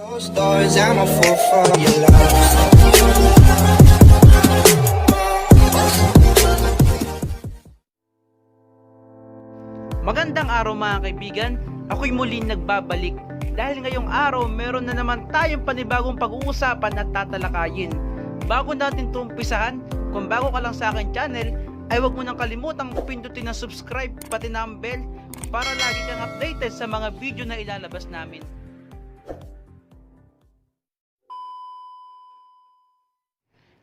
Doors, I'm a fool for your love. Magandang araw mga kaibigan, ako'y muling nagbabalik dahil ngayong araw meron na naman tayong panibagong pag-uusapan at tatalakayin. Bago natin ito umpisahan, kung bago ka lang sa akin channel, ay huwag mo nang kalimutang pindutin ang subscribe pati na ang bell para lagi kang updated sa mga video na ilalabas namin.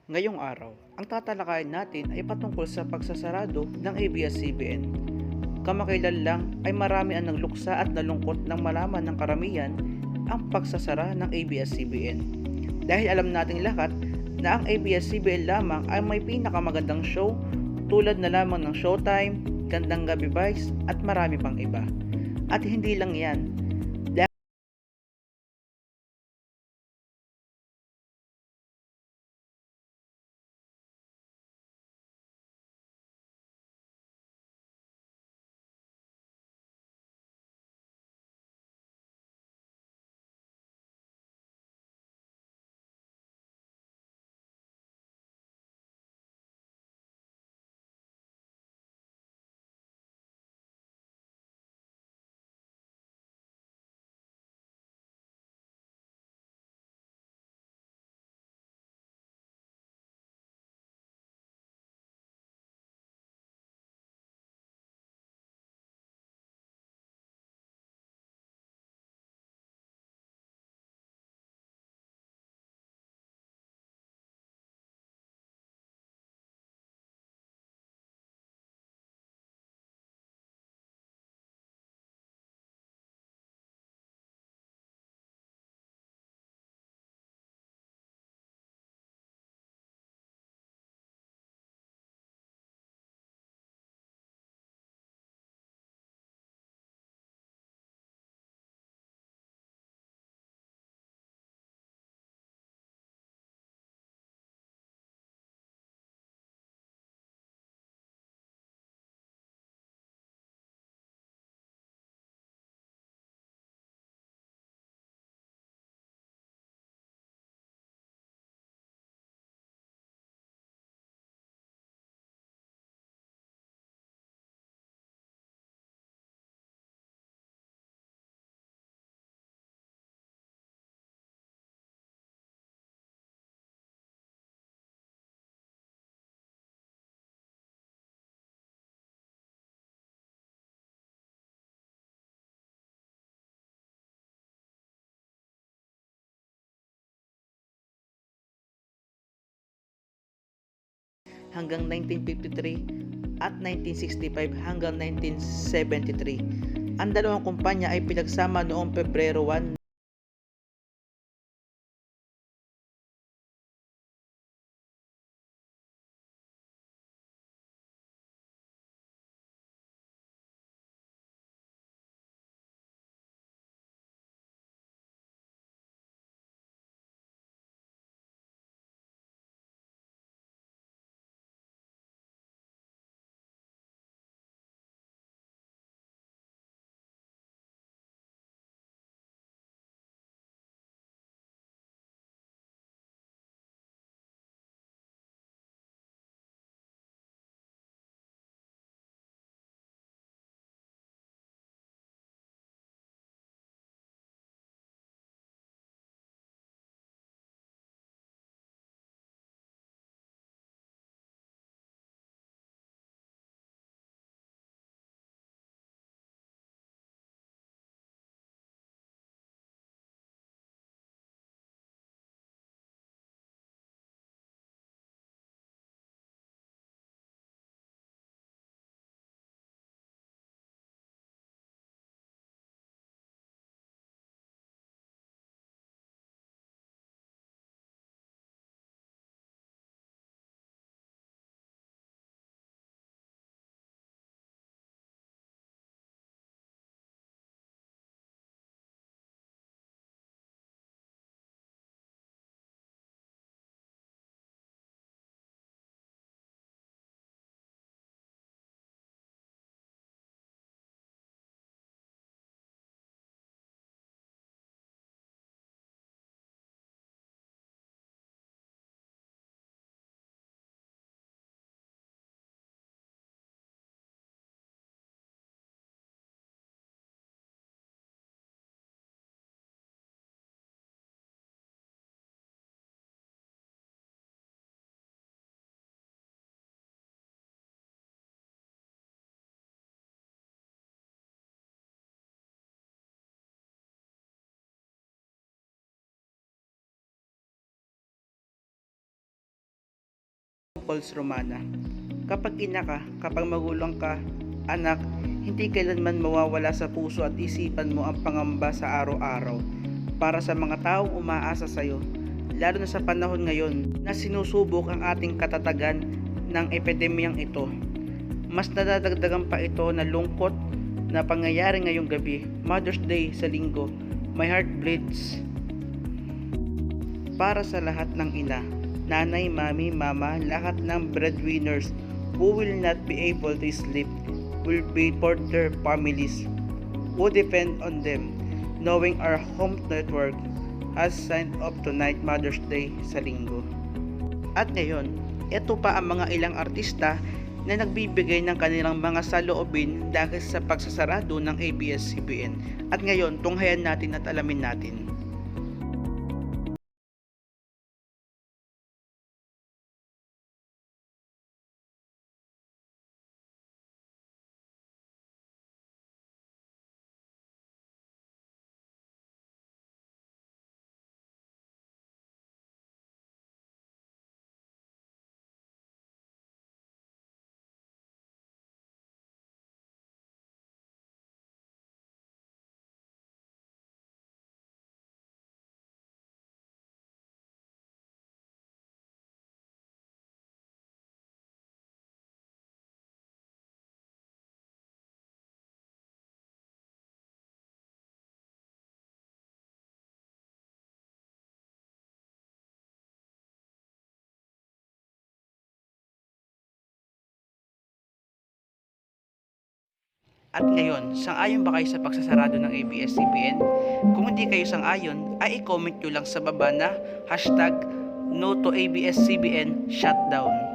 Ngayong araw, ang tatalakayin natin ay patungkol sa pagsasarado ng ABS-CBN. Kamakailan lang ay marami ang nagluksa at nalungkot nang malaman ng karamihan ang pagsasara ng ABS-CBN. Dahil alam nating lahat na ang ABS-CBN lamang ay may pinakamagandang show tulad na lamang ng Showtime, Gandang Gabi Vice at marami pang iba. At hindi lang yan, hanggang 1953 at 1965 hanggang 1973. Ang dalawang kumpanya ay pinagsama noong Pebrero 1, Pulse Romana. Kapag ina ka, kapag magulang ka, anak, hindi kailanman mawawala sa puso at isipan mo ang pangamba sa araw-araw para sa mga taong umaasa sa iyo, lalo na sa panahon ngayon na sinusubok ang ating katatagan ng epidemyang ito. Mas nadadagdagan pa ito na lungkot na pangyayari ngayong gabi, Mother's Day sa linggo. My heart bleeds para sa lahat ng ina, nanay, mami, mama, lahat ng breadwinners who will not be able to sleep will be for their families who depend on them knowing our home network has signed up tonight Mother's Day sa linggo. At ngayon, ito pa ang mga ilang artista na nagbibigay ng kanilang mga saloobin dahil sa pagsasarado ng ABS-CBN. At ngayon, tunghayan natin at alamin natin. At ngayon, sang-ayon ba kayo sa pagsasarado ng ABS-CBN? Kung hindi kayo sang-ayon, ay i-comment nyo lang sa baba na hashtag no to ABS-CBN shutdown.